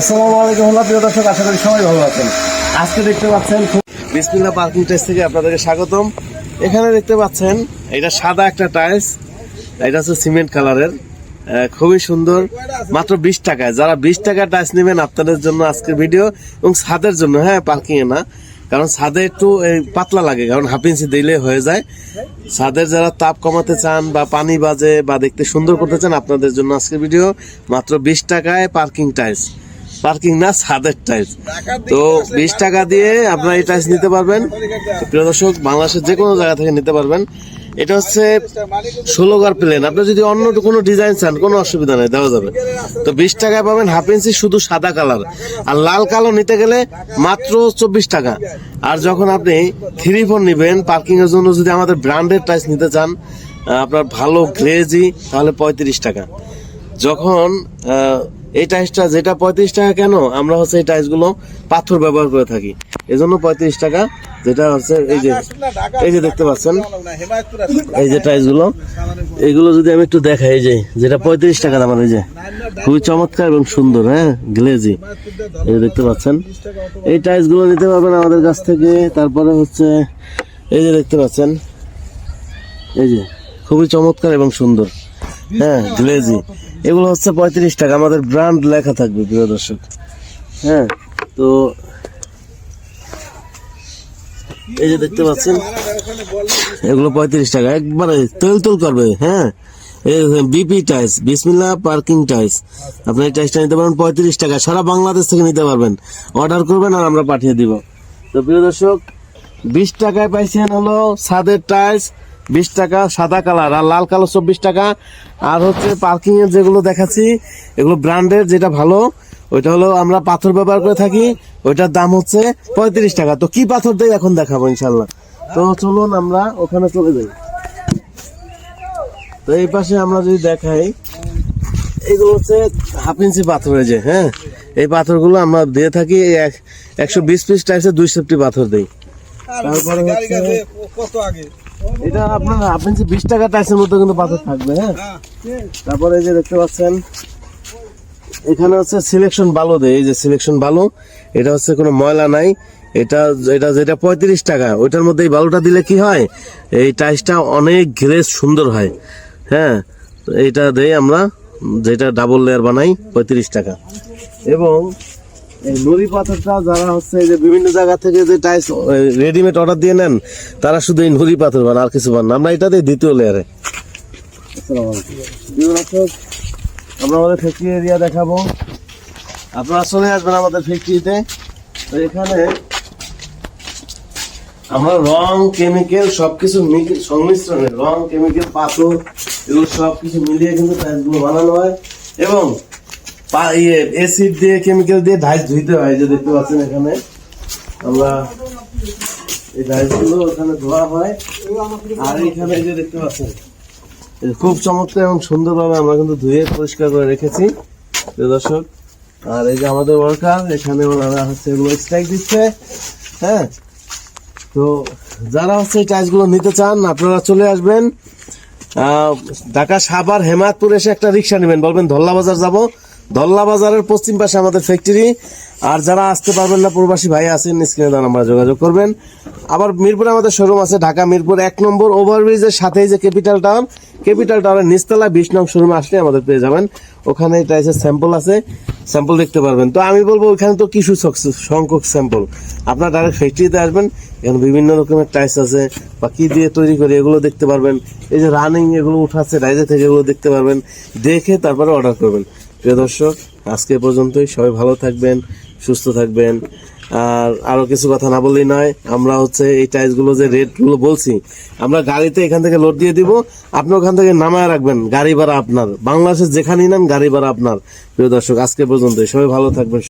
আসসালামু আলাইকুম আল্লাহ প্রিয় দর্শক, আশা করি সবাই ভালো আছেন। আজকে দেখতে পাচ্ছেন বিসমিল্লা পার্কিং টাইস থেকে আপনাদেরকে স্বাগতম। এখানে দেখতে পাচ্ছেন, এটা সাদা একটা টাইলস, এটা হচ্ছে সিমেন্ট কালারের খুবই সুন্দর, মাত্র বিশ টাকায়। যারা বিশ টাকা টাইলস নেবেন, আপনাদের জন্য আজকের ভিডিও, এবং ছাদের জন্য হ্যাঁ পার্কিং এ না, কারণ ছাদে একটু পাতলা লাগে, কারণ হাফ ইঞ্চি দিলে হয়ে যায়। ছাদের যারা তাপ কমাতে চান, বা পানি বাজে, বা দেখতে সুন্দর করতে চান, আপনাদের জন্য আজকের ভিডিও, মাত্র বিশ টাকায় পার্কিং টাইলস। পার্কিং না ছাদের টাইলস। তো বিশ টাকা দিয়ে আপনারা এই টাইলস নিতে পারবেন। প্রিয় দর্শক বাংলাদেশের যে কোনো জায়গা থেকে নিতে পারবেন। এটা হচ্ছে ষোলো গার প্লেন। আপনি যদি অন্য কোনো ডিজাইন চান কোনো অসুবিধা নেই দেওয়া যাবে। তো বিশ টাকায় পাবেন হাফ ইঞ্চি শুধু সাদা কালার। আর লাল কালো নিতে গেলে মাত্র চব্বিশ টাকা। আর যখন আপনি থ্রি ফোর নেবেন পার্কিং এর জন্য যদি আমাদের ব্র্যান্ডেড টাইলস নিতে চান আপনার ভালো গ্লেজি তাহলে পঁয়ত্রিশ টাকা। যখন এই টাইসটা যেটা পঁয়ত্রিশ টাকা কেন? আমরা হচ্ছে এই টাইলসগুলো পাথর ব্যবহার করে থাকি। এজন্য পঁয়ত্রিশ টাকা, যেটা হচ্ছে এই যে এই যে দেখতে পাচ্ছেন, এই যে টাইলসগুলো এইগুলো যদি আমি একটু দেখাই, এই যে, যেটা পঁয়ত্রিশ টাকা দাম এই যে। খুবই চমৎকার এবং সুন্দর হ্যাঁ? গ্লেজি। এই দেখতে পাচ্ছেন। এই টাইলসগুলো নিতে পারবেন আমাদের কাছ থেকে। তারপরে হচ্ছে, এই যে দেখতে পাচ্ছেন। এই যে, খুবই চমৎকার এবং সুন্দর হ্যাঁ? গ্লেজি। এগুলো হচ্ছে পঁয়ত্রিশ টাকা। আমাদের ব্র্যান্ড লেখা থাকবে, প্রিয় দর্শক। হ্যাঁ তো এই যে দেখতে পাচ্ছেন, এগুলো পঁয়ত্রিশ টাকা। একবারে তেল তেল করবে হ্যাঁ। বিপি টাইস বিসমিল্লা পার্কিং টাইস আপনি এই টাইসটা নিতে পারবেন পঁয়ত্রিশ টাকা। সারা বাংলাদেশ থেকে নিতে পারবেন। অর্ডার করবেন আর আমরা পাঠিয়ে দিব। তো প্রিয় দর্শক, বিশ টাকায় পাইছেন হলো সাদের টাইলস বিশ টাকা সাদা কালার আর লাল কালো চব্বিশ টাকা। আর হচ্ছে পার্কিং এর যেগুলো দেখাচ্ছি এগুলো ব্র্যান্ডের যেটা ভালো ওইটা হলো আমরা পাথর ব্যবহার করে থাকি ওইটার দাম হচ্ছে পঁয়ত্রিশ টাকা। তো কি পাথর দেয় এখন দেখাবো ইনশাল্লাহ? তো চলুন আমরা ওখানে চলে যাই। তো এই পাশে আমরা যদি দেখাই এগুলো হচ্ছে হাফ ইঞ্চি পাথর যে হ্যাঁ? এই পাথরগুলো আমরা দিয়ে থাকি এক একশো বিশ পিস টাইপসের দুই সেফটি পাথর দিই। তারপরে কত আগে? এটা আপনার হাফ ইঞ্চি বিশ টাকা টাইসের মধ্যে কিন্তু পাথর থাকবে হ্যাঁ? তারপরে এই যে দেখতে পাচ্ছেন, এখানে হচ্ছে সিলেকশন বালু দেয়। এই যে সিলেকশন বালু, এটা হচ্ছে কোনো ময়লা নাই। এটা এটা যেটা পঁয়ত্রিশ টাকা, ওইটার মধ্যে এই বালুটা দিলে কি হয়? এই টাইসটা অনেক গ্লেজ সুন্দর হয় হ্যাঁ? এইটা দেই আমরা, যেটা ডাবল লেয়ার বানাই, পঁয়ত্রিশ টাকা। এবং এই নুড়ি পাথরটা যারা হচ্ছে যে বিভিন্ন জায়গা থেকে যে টাইস রেডিমেড অর্ডার দিয়ে নেন, তারা শুধু এই নুড়ি পাথর বান, আর কিছু বান। আমরা এটা দিই দ্বিতীয় লেয়ারে আমরা আমাদের ফ্যাক্টরি এরিয়া দেখাবো। আপনারা চলে আসবেন আমাদের ফ্যাক্টরিতে তো এখানে আমরা রং কেমিক্যাল সবকিছু সংমিশ্রণে রং কেমিক্যাল পাথর, এগুলো সবকিছু মিলিয়ে কিন্তু টাইলসগুলো বানানো হয়। এবং ইয়ে এসিড দিয়ে কেমিক্যাল দিয়ে ঢাইস ধুইতে হয় যে দেখতে পাচ্ছেন এখানে। আমরা এই ঢাইসগুলো ওখানে ধোয়া হয়। আর এখানে যে দেখতে পাচ্ছেন খুব চমৎকার এবং সুন্দরভাবে আমরা কিন্তু ধুয়ে পরিষ্কার করে রেখেছি দর্শক। আর এই যে আমাদের ওয়ার্কার এখানে ওনারা হচ্ছে এগুলো স্ট্রাইক দিচ্ছে হ্যাঁ? তো যারা হচ্ছে এই টাইলসগুলো নিতে চান, আপনারা চলে আসবেন। ঢাকা সাভার হেমায়তপুর এসে একটা রিক্সা নেবেন, বলবেন ধল্লা বাজার যাব। ধল্লা বাজারের পশ্চিম পাশে আমাদের ফ্যাক্টরি আর যারা আসতে পারবেন না, প্রবাসী ভাই আছেন স্ক্রিনে দেন আমরা যোগাযোগ করবেন। আবার মিরপুরে আমাদের শোরুম আছে, ঢাকা মিরপুর এক নম্বর ওভারব্রিজের সাথেই যে ক্যাপিটাল টাউন ক্যাপিটাল টাউনের নিচতলা বিশ নং শোরুমে আসলে আমাদের পেয়ে যাবেন। ওখানে টাইসের স্যাম্পল আছে। স্যাম্পল দেখতে পারবেন। তো আমি বলব ওখানে তো কিছু সংখ্যক স্যাম্পল আপনার ডাইরেক্ট ফ্যাক্টরিতে আসবেন, এখানে বিভিন্ন রকমের টাইস আছে, বা কী দিয়ে তৈরি করে এগুলো দেখতে পারবেন। এই যে রানিং এগুলো উঠাচ্ছে রাইজে থেকে এগুলো দেখতে পারবেন। দেখে তারপরে অর্ডার করবেন। প্রিয় দর্শক, আজকে পর্যন্তই। সবাই ভালো থাকবেন, সুস্থ থাকবেন। আর আরও কিছু কথা না বললেই নয়, আমরা হচ্ছে এই টাইলসগুলো যে রেটগুলো বলছি, আমরা গাড়িতে এখান থেকে লোড দিয়ে দিব। আপনি ওখান থেকে নামায় রাখবেন, গাড়ি ভাড়া আপনার। বাংলাদেশের যেখানেই নেন, গাড়ি ভাড়া আপনার। প্রিয় দর্শক, আজকে পর্যন্ত সবাই ভালো থাকবেন